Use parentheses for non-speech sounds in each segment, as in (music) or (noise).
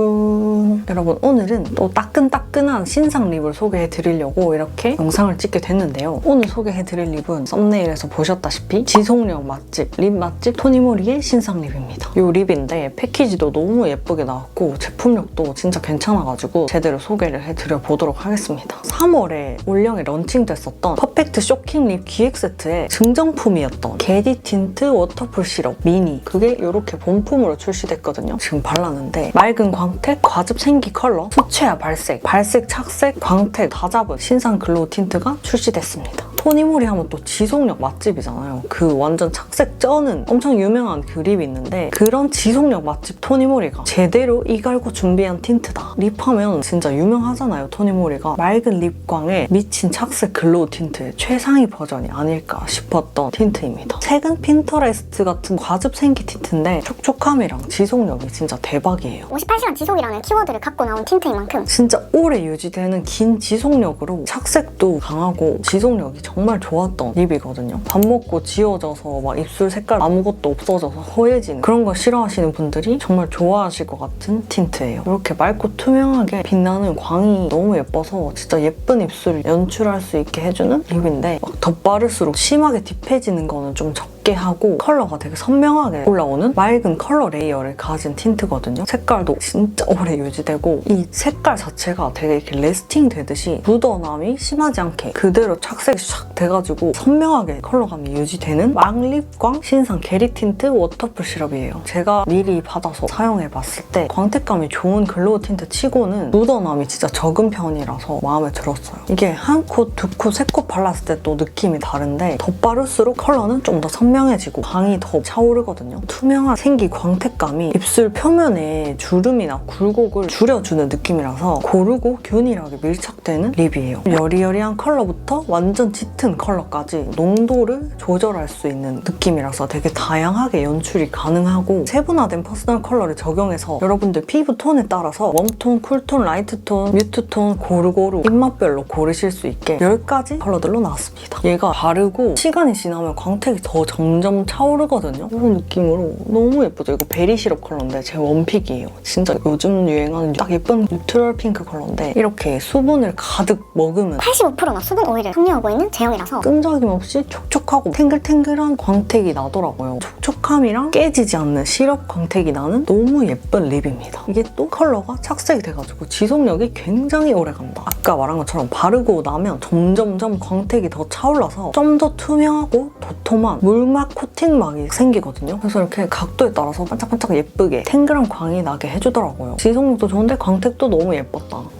여러분 여러분 오늘은 또 따끈따끈한 신상 립을 소개해 드리려고 이렇게 영상을 찍게 됐는데요. 오늘 소개해 드릴 립은 썸네일에서 보셨다시피 지속력 맛집 립 맛집 토니모리의 신상 립입니다. 이 립인데 패키지도 너무 예쁘게 나왔고 제품력도 진짜 괜찮아가지고 제대로 소개를 해드려 보도록 하겠습니다. 3월에 올영에 런칭됐었던 퍼펙트 쇼킹 립 기획 세트의 증정품이었던 게디 틴트 워터풀 시럽 미니. 그게 이렇게 본품으로 출시됐거든요. 지금 발랐는데 맑은 광 택, 과즙 생기 컬러, 수채화 발색, 발색 착색, 광택 다 잡은 신상 글로우 틴트가 출시됐습니다. 토니모리 하면 또 지속력 맛집이잖아요. 그 완전 착색 쩌는 엄청 유명한 그 립이 있는데 그런 지속력 맛집 토니모리가 제대로 이갈고 준비한 틴트다. 립하면 진짜 유명하잖아요. 토니모리가 맑은 립광에 미친 착색 글로우 틴트의 최상위 버전이 아닐까 싶었던 틴트입니다. 색은 핀터레스트 같은 과즙 생기 틴트인데 촉촉함이랑 지속력이 진짜 대박이에요. 58시간 지속이라는 키워드를 갖고 나온 틴트인 만큼 진짜 오래 유지되는 긴 지속력으로 착색도 강하고 지속력이 정말 좋았던 립이거든요. 밥 먹고 지워져서 막 입술 색깔 아무것도 없어져서 허해지는 그런 거 싫어하시는 분들이 정말 좋아하실 것 같은 틴트예요. 이렇게 맑고 투명하게 빛나는 광이 너무 예뻐서 진짜 예쁜 입술을 연출할 수 있게 해주는 립인데 막 덧바를수록 심하게 딥해지는 거는 좀 적게 하고 컬러가 되게 선명하게 올라오는 맑은 컬러 레이어를 가진 틴트거든요. 색깔도 진짜 오래 유지되고 이 색깔 자체가 되게 이렇게 레스팅 되듯이 묻어남이 심하지 않게 그대로 착색이 샥 돼가지고 선명하게 컬러감이 유지되는 망립광 신상 게리 틴트 워터풀 시럽이에요. 제가 미리 받아서 사용해봤을 때 광택감이 좋은 글로우 틴트 치고는 묻어남이 진짜 적은 편이라서 마음에 들었어요. 이게 한 콧, 두 콧, 세콧 발랐을 때 또 느낌이 다른데 덧바를수록 컬러는 좀 더 선명해 지고 광이 더 차오르거든요. 투명한 생기 광택감이 입술 표면에 주름이나 굴곡을 줄여주는 느낌이라서 고르고 균일하게 밀착되는 립이에요. 여리여리한 컬러부터 완전 짙은 컬러까지 농도를 조절할 수 있는 느낌이라서 되게 다양하게 연출이 가능하고 세분화된 퍼스널 컬러를 적용해서 여러분들 피부 톤에 따라서 웜톤, 쿨톤, 라이트톤, 뮤트톤 고루고루 입맛별로 고르실 수 있게 10가지 컬러들로 나왔습니다. 얘가 바르고 시간이 지나면 광택이 더 점점 차오르거든요. 이런 느낌으로 너무 예쁘죠? 이거 베리 시럽 컬러인데 제 원픽이에요. 진짜 요즘 유행하는 딱 예쁜 뉴트럴 핑크 컬러인데 이렇게 수분을 가득 먹으면 85%나 수분 오일을 함유하고 있는 제형이라서 끈적임 없이 촉촉 하고 탱글탱글한 광택이 나더라고요. 촉촉함이랑 깨지지 않는 시럽 광택이 나는 너무 예쁜 립입니다. 이게 또 컬러가 착색이 돼가지고 지속력이 굉장히 오래 간다. 아까 말한 것처럼 바르고 나면 점점점 광택이 더 차올라서 좀 더 투명하고 도톰한 물막 코팅막이 생기거든요. 그래서 이렇게 각도에 따라서 반짝반짝 예쁘게 탱글한 광이 나게 해주더라고요. 지속력도 좋은데 광택도 너무 예뻤다.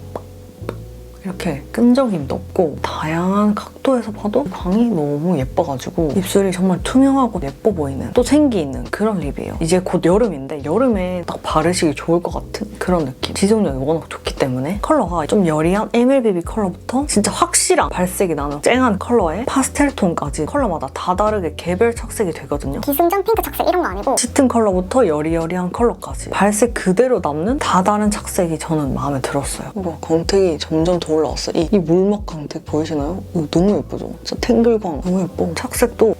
이렇게 끈적임도 없고 다양한 각도에서 봐도 광이 너무 예뻐가지고 입술이 정말 투명하고 예뻐 보이는 또 생기 있는 그런 립이에요. 이제 곧 여름인데 여름에 딱 바르시기 좋을 것 같은 그런 느낌. 지속력이 워낙 좋기 때문에 컬러가 좀 여리한 MLBB 컬러부터 진짜 확실한 발색이 나는 쨍한 컬러에 파스텔 톤까지 컬러마다 다 다르게 개별 착색이 되거든요. 기승전 핑크 착색 이런 거 아니고 짙은 컬러부터 여리여리한 컬러까지 발색 그대로 남는 다 다른 착색이 저는 마음에 들었어요. 와 광택이 점점 더 올라왔어. 이, 이 물막 광택 보이시나요? 이거 너무 예쁘죠? 진짜 탱글광 너무 예뻐. 착색도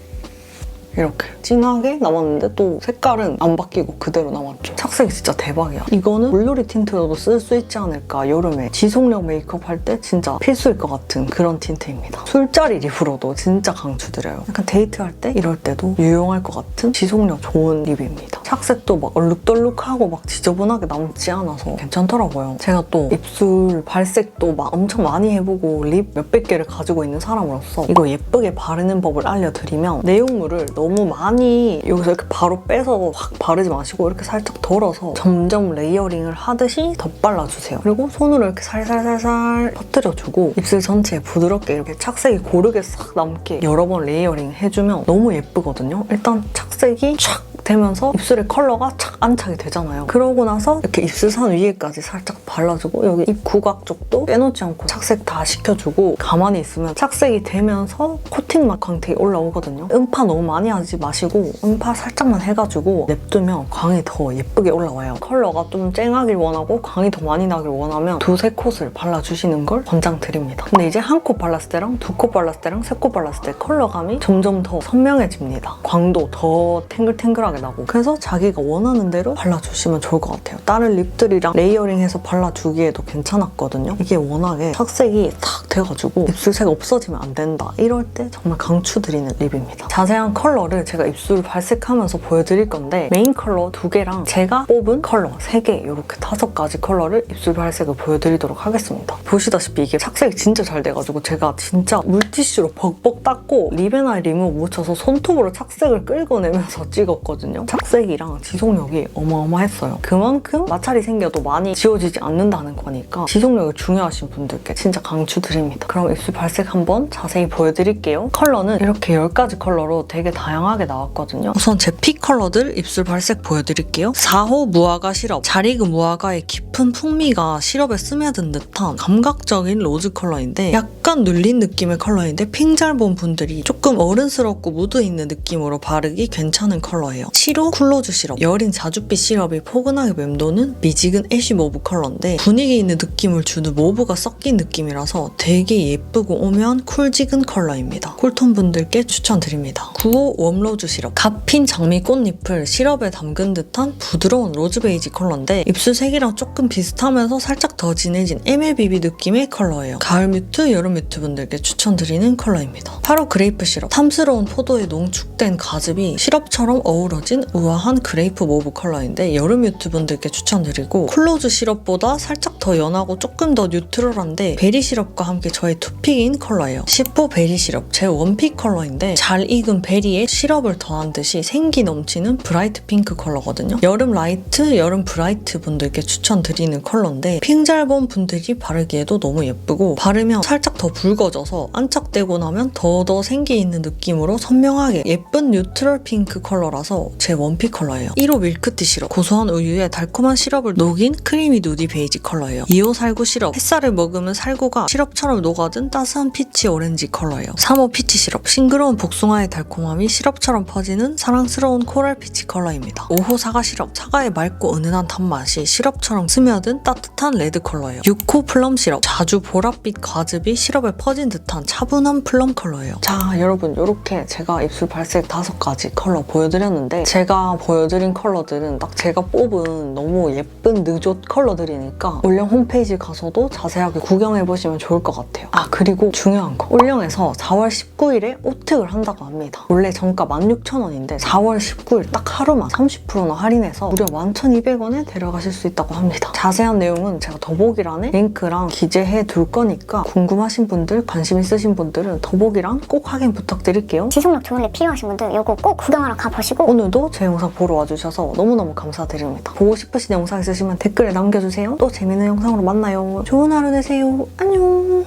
이렇게 진하게 남았는데 또 색깔은 안 바뀌고 그대로 남았죠. 착색이 진짜 대박이야. 이거는 물놀이 틴트로도 쓸 수 있지 않을까 여름에 지속력 메이크업 할 때 진짜 필수일 것 같은 그런 틴트입니다. 술자리 립으로도 진짜 강추드려요. 약간 데이트할 때 이럴 때도 유용할 것 같은 지속력 좋은 립입니다. 착색도 막 얼룩덜룩하고 막 지저분하게 남지 않아서 괜찮더라고요. 제가 또 입술 발색도 막 엄청 많이 해보고 립 몇백 개를 가지고 있는 사람으로서 이거 예쁘게 바르는 법을 알려드리면 내용물을 너무 많이 여기서 이렇게 바로 빼서 확 바르지 마시고 이렇게 살짝 덜어서 점점 레이어링을 하듯이 덧발라주세요. 그리고 손으로 이렇게 살살살살 퍼뜨려주고 입술 전체에 부드럽게 이렇게 착색이 고르게 싹 남게 여러 번 레이어링 해주면 너무 예쁘거든요. 일단 착색이 촥 되면서 입술에 컬러가 착 안착이 되잖아요. 그러고 나서 이렇게 입술선 위에까지 살짝 발라주고 여기 입 구각 쪽도 빼놓지 않고 착색 다 시켜주고 가만히 있으면 착색이 되면서 코팅 맛 광택이 올라오거든요. 음파 너무 많이 하지 마시고 음파 살짝만 해가지고 냅두면 광이 더 예쁘게 올라와요. 컬러가 좀 쨍하길 원하고 광이 더 많이 나길 원하면 두세 콧을 발라주시는 걸 권장드립니다. 근데 이제 한 콧 발랐을 때랑 두 콧 발랐을 때랑 세 콧 발랐을 때 컬러감이 점점 더 선명해집니다. 광도 더 탱글탱글하게 생각이 나고 그래서 자기가 원하는 대로 발라주시면 좋을 것 같아요. 다른 립들이랑 레이어링해서 발라주기에도 괜찮았거든요. 이게 워낙에 착색이 탁 돼가지고 입술색 없어지면 안 된다. 이럴 때 정말 강추드리는 립입니다. 자세한 컬러를 제가 입술 발색하면서 보여드릴 건데 메인 컬러 두 개랑 제가 뽑은 컬러 세 개 이렇게 다섯 가지 컬러를 입술 발색을 보여드리도록 하겠습니다. 보시다시피 이게 착색이 진짜 잘 돼가지고 제가 진짜 물티슈로 벅벅 닦고 립앤아이 리무버 묻혀서 손톱으로 착색을 끌고내면서 (laughs) 찍었거든요. 착색이랑 지속력이 어마어마했어요. 그만큼 마찰이 생겨도 많이 지워지지 않는다는 거니까 지속력이 중요하신 분들께 진짜 강추드립니다. 그럼 입술 발색 한번 자세히 보여드릴게요. 컬러는 이렇게 10가지 컬러로 되게 다양하게 나왔거든요. 우선 제픽 컬러들 입술 발색 보여드릴게요. 4호 무화과 시럽. 잘 익은 무화과의 깊은 풍미가 시럽에 스며든 듯한 감각적인 로즈 컬러인데 약간 눌린 느낌의 컬러인데 핑잘 본 분들이 조금 어른스럽고 무드 있는 느낌으로 바르기 괜찮은 컬러예요. 7호 쿨로즈 시럽. 여린 자줏빛 시럽이 포근하게 맴도는 미지근 애쉬 모브 컬러인데 분위기 있는 느낌을 주는 모브가 섞인 느낌이라서 되게 예쁘고 오면 쿨지근 컬러입니다. 쿨톤 분들께 추천드립니다. 9호 웜로즈 시럽. 갓핀 장미 꽃잎을 시럽에 담근 듯한 부드러운 로즈 베이지 컬러인데 입술 색이랑 조금 비슷하면서 살짝 더 진해진 MLBB 느낌의 컬러예요. 가을 뮤트, 여름 뮤트 분들께 추천드리는 컬러입니다. 8호 그레이프 시럽. 탐스러운 포도의 농축된 가즙이 시럽처럼 어우러 진 우아한 그레이프 모브 컬러인데 여름 뮤트 분들께 추천드리고 쿨로즈 시럽보다 살짝 더 연하고 조금 더 뉴트럴한데 베리 시럽과 함께 저의 투픽인 컬러예요. 10호 베리 시럽. 제 원픽 컬러인데 잘 익은 베리에 시럽을 더한 듯이 생기 넘치는 브라이트 핑크 컬러거든요. 여름 라이트, 여름 브라이트 분들께 추천드리는 컬러인데 핑잘본 분들이 바르기에도 너무 예쁘고 바르면 살짝 더 붉어져서 안착되고 나면 더더 생기 있는 느낌으로 선명하게 예쁜 뉴트럴 핑크 컬러라서 제 원픽 컬러예요. 1호 밀크티 시럽. 고소한 우유에 달콤한 시럽을 녹인 크리미 누디 베이지 컬러예요. 2호 살구 시럽. 햇살을 먹으면 살구가 시럽처럼 녹아든 따스한 피치 오렌지 컬러예요. 3호 피치 시럽. 싱그러운 복숭아의 달콤함이 시럽처럼 퍼지는 사랑스러운 코랄 피치 컬러입니다. 5호 사과 시럽. 사과의 맑고 은은한 단맛이 시럽처럼 스며든 따뜻한 레드 컬러예요. 6호 플럼 시럽. 자주 보랏빛 과즙이 시럽에 퍼진 듯한 차분한 플럼 컬러예요. 자, 여러분 이렇게 제가 입술 발색 다섯 가지 컬러 보여드렸는데 제가 보여드린 컬러들은 딱 제가 뽑은 너무 예쁜 느조 컬러들이니까 올영 홈페이지 가서도 자세하게 구경해보시면 좋을 것 같아요. 아, 그리고 중요한 거. 올영에서 4월 19일에 오특을 한다고 합니다. 원래 정가 16,000원인데 4월 19일 딱 하루만 30%나 할인해서 무려 11,200원에 데려가실 수 있다고 합니다. 자세한 내용은 제가 더보기란에 링크랑 기재해 둘 거니까 궁금하신 분들, 관심 있으신 분들은 더보기란 꼭 확인 부탁드릴게요. 지속력 좋은 립 필요하신 분들 이거 꼭 구경하러 가보시고 오늘도 제 영상 보러 와주셔서 너무너무 감사드립니다. 보고 싶으신 영상 있으시면 댓글에 남겨주세요. 또 재밌는 영상으로 만나요. 좋은 하루 되세요. 안녕.